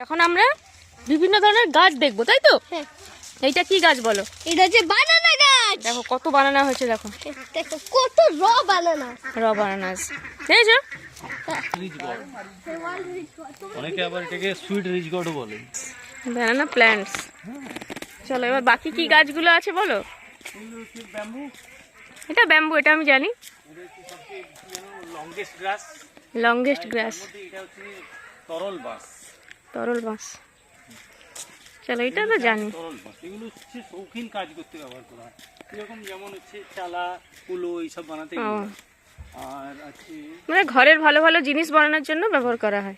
এখন আমরা বিভিন্ন ধরনের গাছ দেখব তাই তো? হ্যাঁ। এইটা কি গাছ বলো? এটা হচ্ছে বানানা গাছ। দেখো কত বানানা হয়েছে দেখো। দেখো কত র বানানা র বানানাস দেখেছ অনেকে আবার এটাকে সুইট রিচ গডও বলে। বানানা প্ল্যান্টস চলো এবার বাকি কি গাছগুলো আছে বলো? এটা ব্যাম্বু এটা আমি জানি। লংগেস্ট গ্রাস লংগেস্ট গ্রাস তরল বাস। তরল বাঁশ। চলো এটা তো জানি। তরল বাস এগুলো হচ্ছে শৌখিন কাজ করতে ব্যবহার করা হয়। এরকম যেমন হচ্ছে চালা কুলো এইসব বানাতে আর আছে মানে ঘরের ভালো ভালো জিনিস বানানোর জন্য ব্যবহার করা হয়।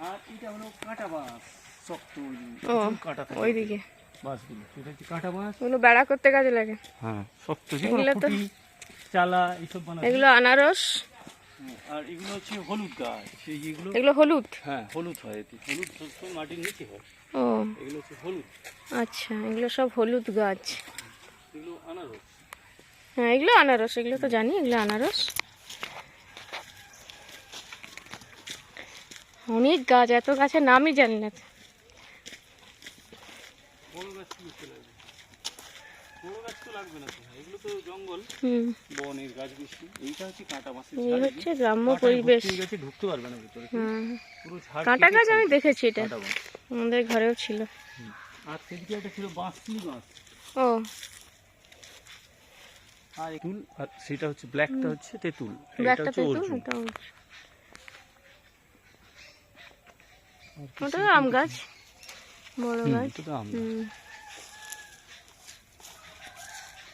আর এটা হলো কাঁটা বাঁশ শক্ত ওই ও প্রচুর কাঁটা ওইদিকে। বাঁশগুলো। এটা হচ্ছে কাঁটা বাঁশ। ওগুলো বেড়া করতে কাজে লাগে। হ্যাঁ শক্ত যেগুলো তো- চালা এইসব বানাতে এগুলো আনারস আর এগুলো হচ্ছে হলুদ গাছ। এগুলো হলুদ? হ্যাঁ হলুদ হয় এতে। হলুদ সবসময় মাটির নিচে হয়। ও। এগুলো হচ্ছে হলুদ। আচ্ছা এগুলো সব হলুদ গাছ। এগুলো আনারস। হ্যাঁ এগুলো আনারস এগুলো তো জানি এগুলো আনারস। অনেক গাছ এত গাছের নামই জানি না। বড় গাছ কি করতে লাগবে বড় গাছ তো লাগবে না এগুলো তো জঙ্গল বনের গাছ বেশি এইটা হচ্ছে কাঁটা মাছের এই হচ্ছে গ্রাম্য পরিবেশ। গেছে ঢুকতে পারবে না ভিতরে। পুরো ঝাড় কাঁটা গাছ আমি দেখেছি এটা। আমাদের ঘরেও ছিল। আর সেদিকে একটা ছিল বাঁশলি গাছ ও। আর তুল আর সেটা হচ্ছে ব্ল্যাকটা হচ্ছে তেঁতুল। এটা হচ্ছে অর্জুন। ওটা আম গাছ। বড় গাছ। আম আর এদিকে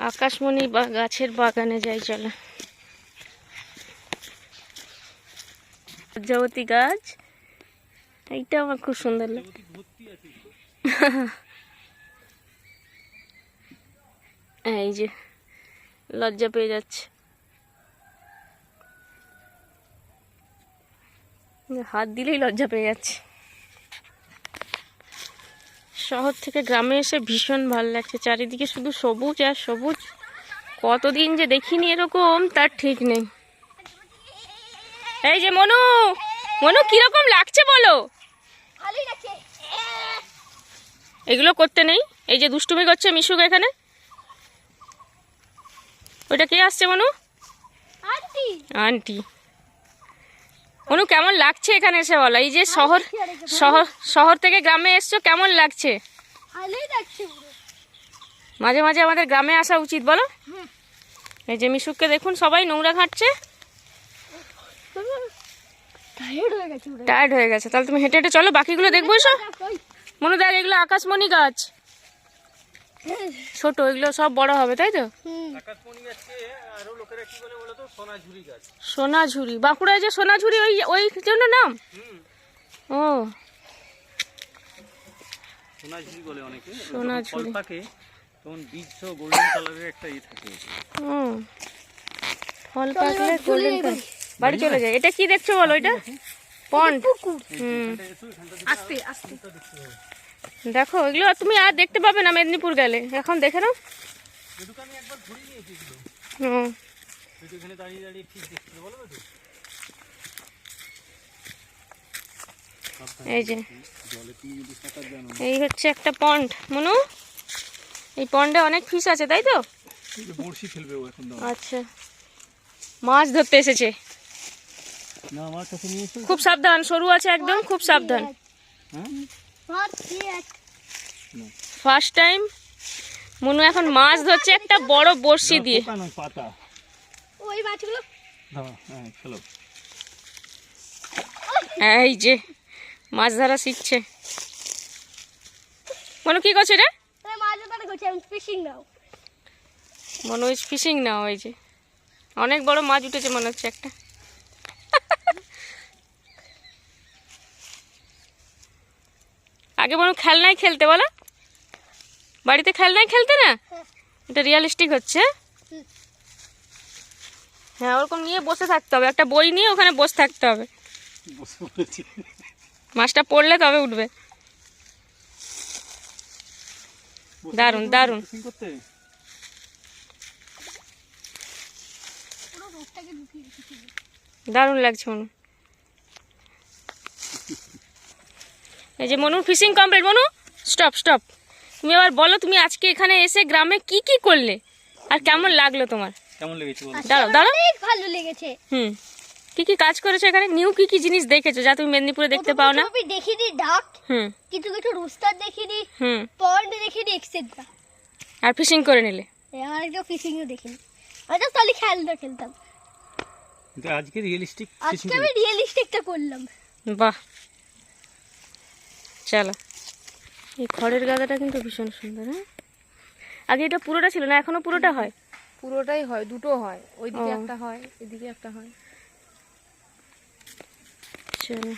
আকাশমণি বা গাছের বাগানে যাই চলো। লজ্জাবতী গাছ। এইটা আমার খুব সুন্দর লাগে। এই যে লজ্জা পেয়ে যাচ্ছে। হাত দিলেই লজ্জা পেয়ে যাচ্ছে। শহর থেকে গ্রামে এসে ভীষণ ভালো লাগছে। চারিদিকে শুধু সবুজ আর সবুজ। কতদিন যে দেখিনি এরকম তার ঠিক নেই। এই যে মনু মনু কীরকম লাগছে বলো? এগুলো করতে নেই। এই যে দুষ্টুমি করছে মিশুক এখানে। ওইটা কে আসছে মনু? আন্টি। আন্টি। অনু কেমন লাগছে এখানে এসে বলো? এই যে শহর শহর শহর থেকে গ্রামে এসছো কেমন লাগছে? মাঝে মাঝে আমাদের গ্রামে আসা উচিত বলো। এই যে মিশুককে দেখুন সবাই নোংরা ঘাঁটছে। টায়ার্ড হয়ে গেছে পুরো। টায়ার্ড হয়ে গেছে। তাহলে তুমি হেঁটে হেঁটে চলো বাকিগুলো দেখব এসো। মনে দেখ এগুলো আকাশমণি গাছ। ছোট এগুলো সব বড় হবে তাই তো? হুম। আকাশমণি আছে আরও লোকেরা কি বলে বলো তো সোনাঝুরি গাছ বাঁকুড়ায় যে সোনাঝুরি ওই ওই জন্য নাম? ও। সোনাঝুরি বলে অনেকে। সোনাঝুরি। ফল পাকে তখন বীজ সহ গোল্ডেন কালারের একটা ইয়ে থাকে। ও। ফল পাকলে গোল্ডেন বাড়ি চলে যায় এটা কি দেখছ বলো এটা? পন্ড। হুম। আস্তে। দেখো এগুলো তুমি আর দেখতে পাবে না মেদিনীপুর গেলে। এখন দেখে নাও। এই যে। এই হচ্ছে একটা পন্ড। মনু এই পন্ডে অনেক ফিশ আছে তাই তো? বড়শি ফেলবে ও এখন আচ্ছা। মাছ ধরতে এসেছে। না আমার কাছে নিয়ে খুব সাবধান সরু আছে একদম খুব সাবধান। হ্যাঁ? ফার্স্ট টাইম মনু এখন মাছ ধরছে একটা বড় বড়শি দিয়ে। পাতা। ওই মাছগুলো। হ্যাঁ এই যে মাছ ধরা শিখছে। মনু কি করছে রে? নাও। মনে হচ্ছে ফিশিং না ওই যে। অনেক বড় মাছ উঠেছে মনে হচ্ছে একটা। আগে হয় খেলনায় খেলতে বলো। বাড়িতে খেলনায় খেলতে না। এটা রিয়ালিস্টিক হচ্ছে। হ্যাঁ ওরকম নিয়ে বসে থাকতে হবে। একটা বই নিয়ে ওখানে বসে থাকতে হবে। মাছটা পড়লে তবে উঠবে। ঢুকিয়ে রেখেছি। দারুণ লাগছে মনে এই যে Manu fishing complete Manu stop stop তুমি আবার বলো তুমি আজকে এখানে এসে গ্রামে কি কি করলে? আর কেমন লাগল তোমার? কেমন লেগেছে বলো? দাঁড়াও দাঁড়াও। অনেক ভালো লেগেছে। হুম। কি কি কাজ করেছ এখানে? নিউ কি কি জিনিস দেখেছ যা তুমি মেদিনীপুরে দেখতে পাও না আমি দেখিনি ডাক হুম। কিছু কিছু রুস্টার দেখিনি হুম। পয়েন্ট দেখিনি এক্সেট্রা আর ফিশিং করে নিলে? আর একটা ফিশিংও দেখিনি। আমি তো তাহলে খেলনা খেলতাম। আজকে রিয়েলিস্টিক আজকে আমি রিয়েলিস্টিকটা করলাম। বাহ। চলো। এই খড়ের গাদাটা কিন্তু ভীষণ সুন্দর হ্যাঁ? আগে এটা পুরোটা ছিল না এখনও পুরোটা হয়? পুরোটাই হয় দুটো হয়। ওইদিকে দিকে একটা হয় এদিকে একটা হয়। চলো।